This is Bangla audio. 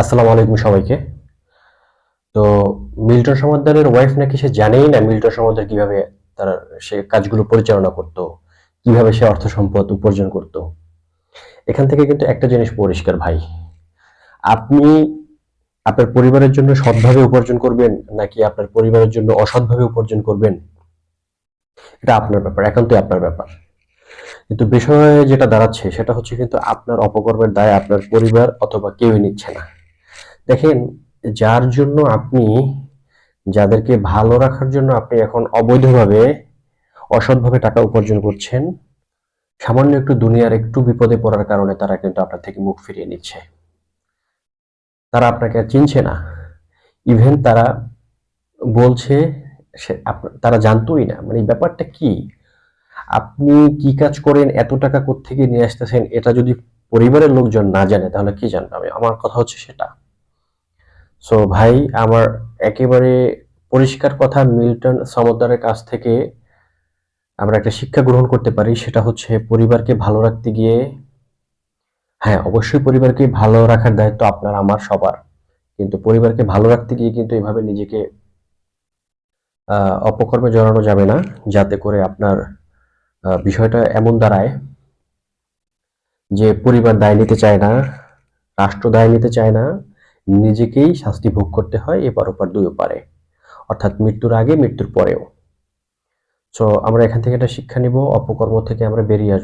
আসসালামু আলাইকুম সবাইকে। তো মিল্টন সমাদ্দারের ওয়াইফ নাকি সে জানেই না মিল্টন সমাদ্দার কীভাবে তার সে কাজগুলো পরিচালনা করত, কীভাবে সে অর্থ সম্পদ উপার্জন করত। এখান থেকে কিন্তু একটা জিনিস পরিষ্কার ভাই। আপনি আপনার পরিবারের জন্য সৎভাবে উপার্জন করবেন নাকি আপনার পরিবারের জন্য অসৎভাবে উপার্জন করবেন? এটা আপনার ব্যাপার, একান্তই আপনার ব্যাপার। কিন্তু বিষয় যেটা দাঁড়াচ্ছে সেটা হচ্ছে কিন্তু আপনার অপকর্মের দায় আপনার পরিবার অথবা কেউই নিচ্ছে না। দেখেন, যার জন্য আপনি, যাদেরকে ভালো রাখার জন্য আপনি এখন অবৈধভাবে, অসৎভাবে টাকা উপার্জন করছেন, সামান্য একটু দুনিয়ার একটু বিপদে পড়ার কারণে তারা কিন্তু আপনার থেকে মুখ ফিরিয়ে নিচ্ছে। তারা আপনাকে আর চিনছে না। ইভেন তারা বলছে, সে তারা জানতোই না। মানে ব্যাপারটা কি? আপনি কি কাজ করেন, এত টাকা কোত্থেকে নিয়ে আসতেছেন, এটা যদি পরিবারের লোকজন না জানে, তাহলে কি জানবে? আমি, আমার কথা হচ্ছে সেটা। সো ভাই, আমার একেবারে পরিষ্কার কথা মিল্টন সমদ্দারের কাছ থেকে আমরা একটা শিক্ষা গ্রহণ করতে পারি, সেটা হচ্ছে পরিবারকে ভালো রাখতে গিয়ে। হ্যাঁ অবশ্যই পরিবারকে ভালো রাখার দায়িত্ব আপনার, আমার, সবার। কিন্তু পরিবারকে ভালো রাখতে গিয়ে কিন্তু এভাবে নিজেকে অপকর্মে জড়ানো যাবে না, যাতে করে আপনার বিষয়টা এমন দাঁড়ায় যে পরিবার দায় নিতে চায় না, রাষ্ট্র দায় নিতে চায় না নিজেকেই শাস্তি ভোগ করতে হয় এপার ওপার, দুই পারে অর্থাৎ মৃত্যুর আগে, মৃত্যুর পরেও। তো আমরা এখান থেকে একটা শিক্ষা নিব, অপকর্ম থেকে আমরা বেরিয়ে আসব।